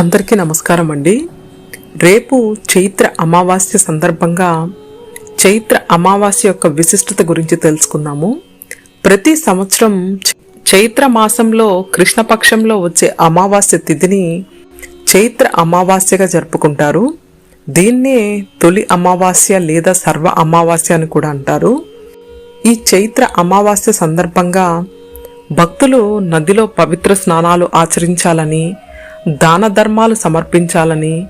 అందరికీ నమస్కారం అండి. రేపు చైత్ర అమావాస్య సందర్భంగా చైత్ర అమావాస్య యొక్క విశిష్టత గురించి తెలుసుకుందాము. ప్రతి సంవత్సరం చైత్ర మాసంలో కృష్ణపక్షంలో వచ్చే అమావాస్య తిథిని చైత్ర అమావాస్యగా జరుపుకుంటారు. దీన్నే తొలి అమావాస్య లేదా సర్వ అమావాస్య అని కూడా అంటారు. ఈ చైత్ర అమావాస్య సందర్భంగా భక్తులు నదిలో పవిత్ర స్నానాలు ఆచరించాలని దాన ధర్మాలు సమర్పించాలని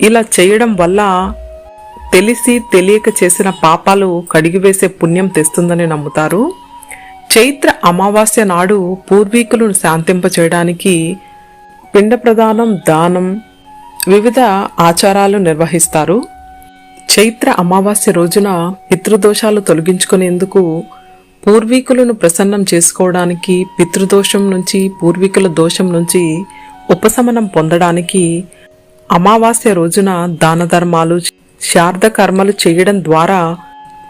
ఇలా చేయడం వల్ల తెలిసి తెలియక చేసిన పాపాలు కడిగివేసే పుణ్యం తెస్తుందని నమ్ముతారు. చైత్ర అమావాస్య నాడు పూర్వీకులను శాంతింపచేయడానికి పిండ ప్రదానం దానం వివిధ ఆచారాలు నిర్వహిస్తారు. చైత్ర అమావాస్య రోజున పితృదోషాలు తొలగించుకునేందుకు పూర్వీకులను ప్రసన్నం చేసుకోవడానికి పితృదోషం నుంచి పూర్వీకుల దోషం నుంచి ఉపశమనం పొందడానికి అమావాస్య రోజున దాన ధర్మాలు కర్మలు చేయడం ద్వారా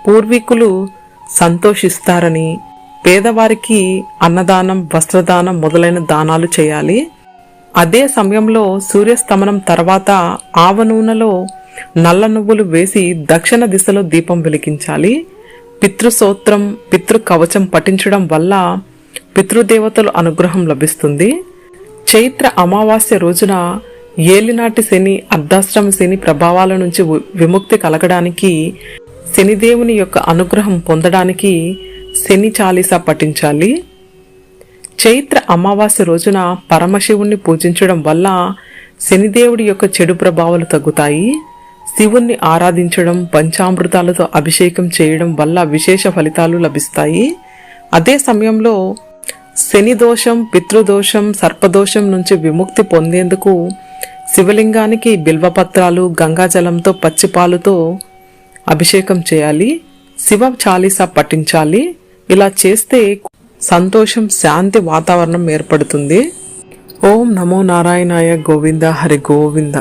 పూర్వీకులు సంతోషిస్తారని పేదవారికి అన్నదానం వస్త్రదానం మొదలైన దానాలు చేయాలి. అదే సమయంలో సూర్యస్తమనం తర్వాత ఆవ నూనెలో నల్ల నువ్వులు వేసి దక్షిణ దిశలో దీపం వెలిగించాలి. పితృసూత్రం పితృ కవచం పఠించడం వల్ల పితృదేవతల అనుగ్రహం లభిస్తుంది. చైత్ర అమావాస్య రోజున ఏలినాటి శని అర్ధాశ్రమ శని ప్రభావాల నుంచి విముక్తి కలగడానికి శనిదేవుని యొక్క అనుగ్రహం పొందడానికి శని చాలీసా పఠించాలి. చైత్ర అమావాస్య రోజున పరమశివుణ్ణి పూజించడం వల్ల శనిదేవుడి యొక్క చెడు ప్రభావాలు తగ్గుతాయి. శివుణ్ణి ఆరాధించడం పంచామృతాలతో అభిషేకం చేయడం వల్ల విశేష ఫలితాలు లభిస్తాయి. అదే సమయంలో శని దోషం పితృదోషం సర్పదోషం నుంచి విముక్తి పొందేందుకు శివలింగానికి బిల్వపత్రాలు గంగాజలంతో పచ్చిపాలుతో అభిషేకం చేయాలి. శివ చాలీసా పఠించాలి. ఇలా చేస్తే సంతోషం శాంతి వాతావరణం ఏర్పడుతుంది. ఓం నమో నారాయణాయ గోవింద హరి గోవింద.